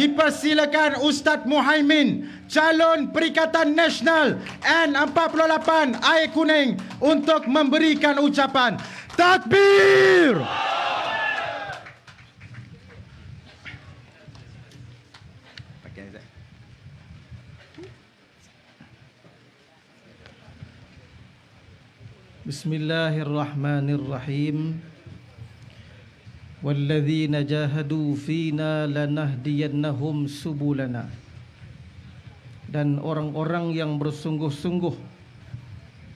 dipersilakan Ustaz Muhaimin calon Perikatan Nasional N48 Air Kuning untuk memberikan ucapan takbir. Bismillahirrahmanirrahim. والذين جاهدوا فينا لنهدينهم سبلنا dan orang-orang yang bersungguh-sungguh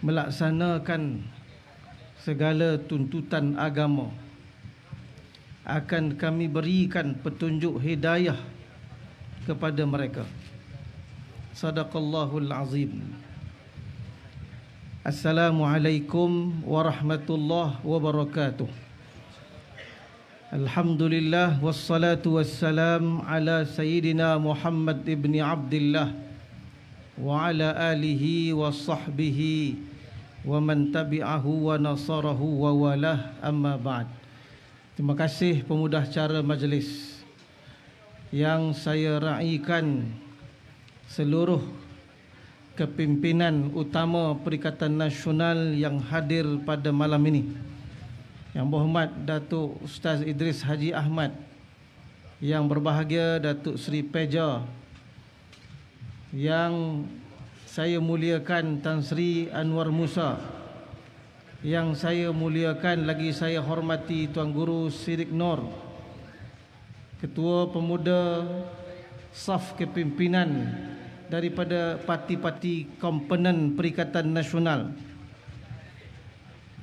melaksanakan segala tuntutan agama akan kami berikan petunjuk hidayah kepada mereka sadaqallahul azim Assalamualaikum warahmatullahi wabarakatuh. Alhamdulillah wassalatu wassalam ala sayyidina Muhammad ibni Abdullah wa ala alihi wa sahbihi wa man tabi'ahu wa nasarahu wa walah amma ba'd. Terima kasih pemudah cara majlis yang saya raikan seluruh kepimpinan utama Perikatan Nasional yang hadir pada malam ini. Yang berhormat Datuk Ustaz Idris Haji Ahmad. Yang berbahagia Datuk Seri Peja. Yang saya muliakan Tan Sri Anwar Musa. Yang saya muliakan lagi saya hormati Tuan Guru Sirik Nur. Ketua Pemuda Saf Kepimpinan daripada parti-parti komponen Perikatan Nasional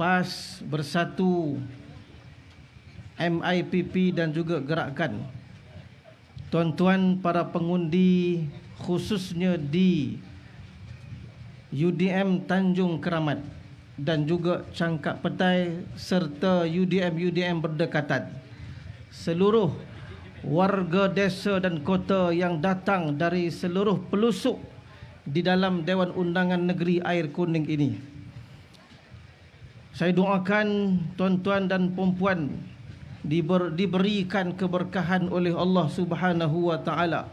PAS Bersatu MIPP dan juga gerakan tuan-tuan para pengundi khususnya di UDM Tanjung Keramat dan juga Cangkap Petai serta UDM-UDM berdekatan seluruh warga desa dan kota yang datang dari seluruh pelusuk di dalam Dewan Undangan Negeri Air Kuning ini. Saya doakan tuan-tuan dan puan diber, diberikan keberkahan oleh Allah Subhanahu wa taala.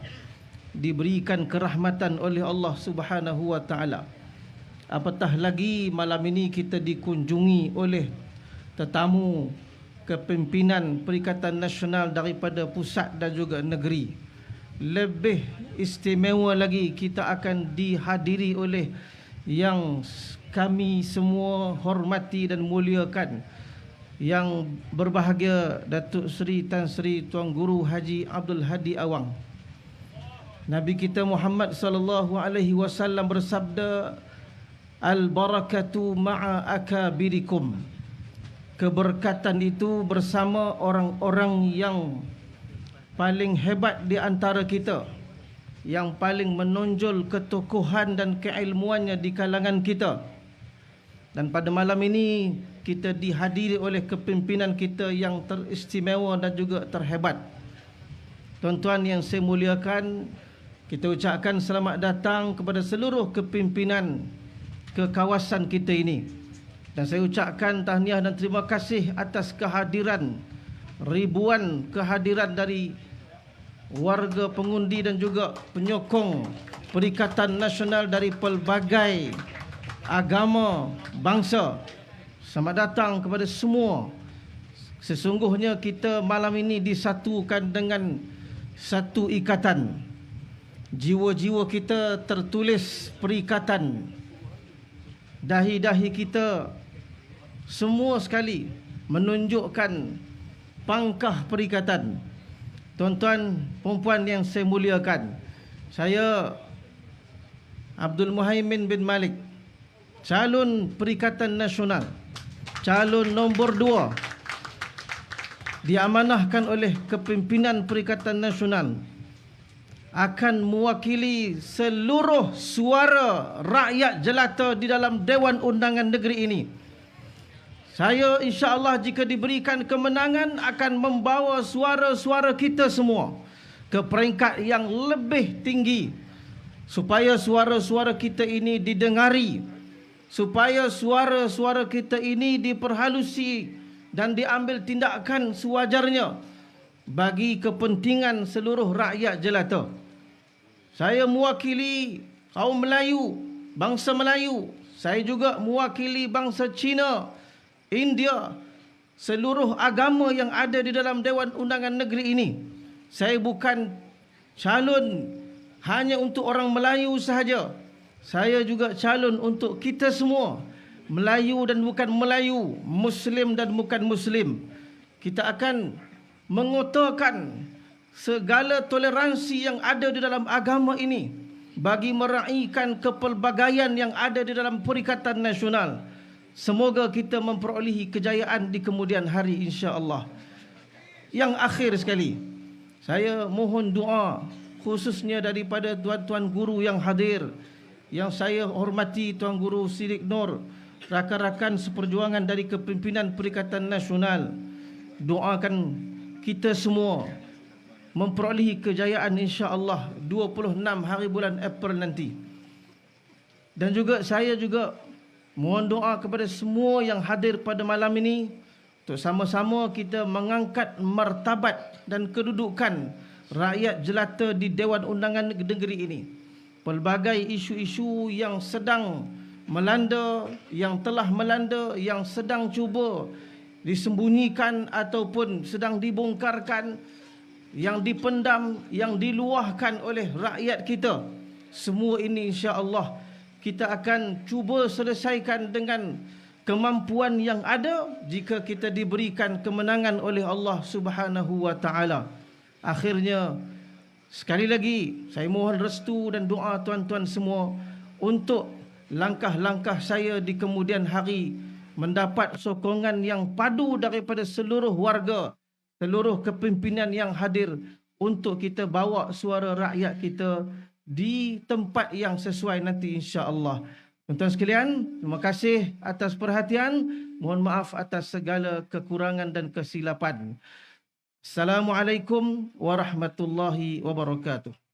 Diberikan kerahmatan oleh Allah Subhanahu wa taala. Apatah lagi malam ini kita dikunjungi oleh tetamu kepimpinan Perikatan Nasional daripada pusat dan juga negeri. Lebih istimewa lagi kita akan dihadiri oleh yang kami semua hormati dan muliakan yang berbahagia Datuk Seri Tan Sri Tuan Guru Haji Abdul Hadi Awang. Nabi kita Muhammad sallallahu alaihi wasallam bersabda al barakatu ma'a akabirikum keberkatan itu bersama orang-orang yang paling hebat di antara kita yang paling menonjol ketokohan dan keilmuannya di kalangan kita. Dan pada malam ini kita dihadiri oleh kepimpinan kita yang teristimewa dan juga terhebat. Tuan-tuan yang saya muliakan kita ucapkan selamat datang kepada seluruh kepimpinan ke kawasan kita ini. Dan saya ucapkan tahniah dan terima kasih atas kehadiran ribuan kehadiran dari warga pengundi dan juga penyokong Perikatan Nasional dari pelbagai agama bangsa. Selamat datang kepada semua. Sesungguhnya kita malam ini disatukan dengan satu ikatan. Jiwa-jiwa kita tertulis perikatan. Dahi-dahi kita semua sekali menunjukkan pangkah perikatan. Tuan-tuan, perempuan yang saya muliakan. Saya Abdul Muhaimin bin Malik, calon perikatan nasional, calon nombor dua, diamanahkan oleh kepimpinan perikatan nasional akan mewakili seluruh suara rakyat jelata di dalam Dewan Undangan Negeri ini saya insya Allah jika diberikan kemenangan akan membawa suara-suara kita semua ke peringkat yang lebih tinggi supaya suara-suara kita ini didengari supaya suara-suara kita ini diperhalusi dan diambil tindakan sewajarnya bagi kepentingan seluruh rakyat jelata. Saya mewakili kaum Melayu, bangsa Melayu. Saya juga mewakili bangsa Cina, India, seluruh agama yang ada di dalam Dewan Undangan Negeri ini. Saya bukan calon hanya untuk orang Melayu sahaja. Saya juga calon untuk kita semua. Melayu dan bukan Melayu, Muslim dan bukan Muslim. Kita akan mengotorkan segala toleransi yang ada di dalam agama ini bagi meraihkan kepelbagaian yang ada di dalam Perikatan Nasional. Semoga kita memperolehi kejayaan di kemudian hari insya-Allah. Yang akhir sekali, saya mohon doa khususnya daripada tuan-tuan guru yang hadir yang saya hormati Tuan Guru Sidik Nur, rakan-rakan seperjuangan dari kepimpinan Perikatan Nasional. Doakan kita semua memperolehi kejayaan insya-Allah 26 hari bulan April nanti. Dan juga saya juga mohon doa kepada semua yang hadir pada malam ini untuk sama-sama kita mengangkat martabat dan kedudukan rakyat jelata di Dewan Undangan Negeri ini pelbagai isu-isu yang sedang melanda, yang telah melanda, yang sedang cuba disembunyikan ataupun sedang dibongkarkan, yang dipendam, yang diluahkan oleh rakyat kita. Semua ini insya-Allah kita akan cuba selesaikan dengan kemampuan yang ada jika kita diberikan kemenangan oleh Allah Subhanahu wa taala. Akhirnya Sekali lagi, saya mohon restu dan doa tuan-tuan semua untuk langkah-langkah saya di kemudian hari mendapat sokongan yang padu daripada seluruh warga, seluruh kepimpinan yang hadir untuk kita bawa suara rakyat kita di tempat yang sesuai nanti insya-Allah. Tuan-tuan sekalian, terima kasih atas perhatian. Mohon maaf atas segala kekurangan dan kesilapan. Assalamualaikum warahmatullahi wabarakatuh.